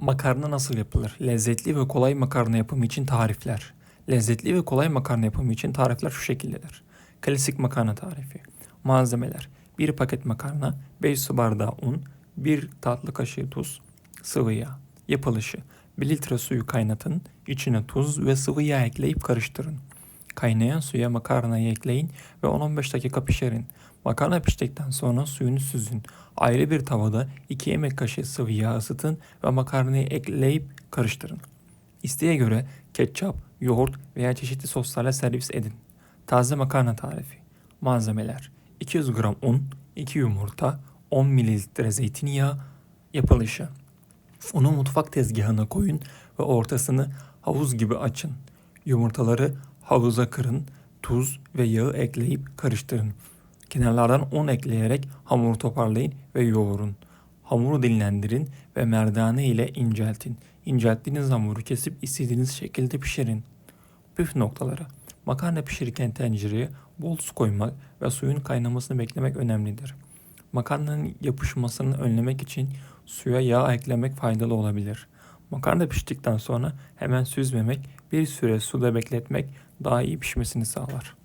Makarna nasıl yapılır? Lezzetli ve kolay makarna yapımı için tarifler. Lezzetli ve kolay makarna yapımı için tarifler şu şekildedir. Klasik makarna tarifi. Malzemeler 1 paket makarna, 5 su bardağı un, 1 tatlı kaşığı tuz, sıvı yağ. Yapılışı 1 litre suyu kaynatın, içine tuz ve sıvı yağ ekleyip karıştırın. Kaynayan suya makarnayı ekleyin ve 10-15 dakika pişirin. Makarna piştikten sonra suyunu süzün. Ayrı bir tavada 2 yemek kaşığı sıvı yağ ısıtın ve makarnayı ekleyip karıştırın. İsteğe göre ketçap, yoğurt veya çeşitli soslarla servis edin. Taze makarna tarifi. Malzemeler 200 gram un, 2 yumurta, 10 mililitre zeytinyağı, yapılışı. Unu mutfak tezgahına koyun ve ortasını havuz gibi açın. Yumurtaları havuza kırın, tuz ve yağı ekleyip karıştırın. Kenarlardan un ekleyerek hamuru toparlayın ve yoğurun. Hamuru dinlendirin ve merdane ile inceltin. İncelttiğiniz hamuru kesip istediğiniz şekilde pişirin. Püf noktaları. Makarna pişirirken tencereye bol su koymak ve suyun kaynamasını beklemek önemlidir. Makarnanın yapışmasını önlemek için suya yağ eklemek faydalı olabilir. Makarna piştikten sonra hemen süzmemek, bir süre suda bekletmek daha iyi pişmesini sağlar.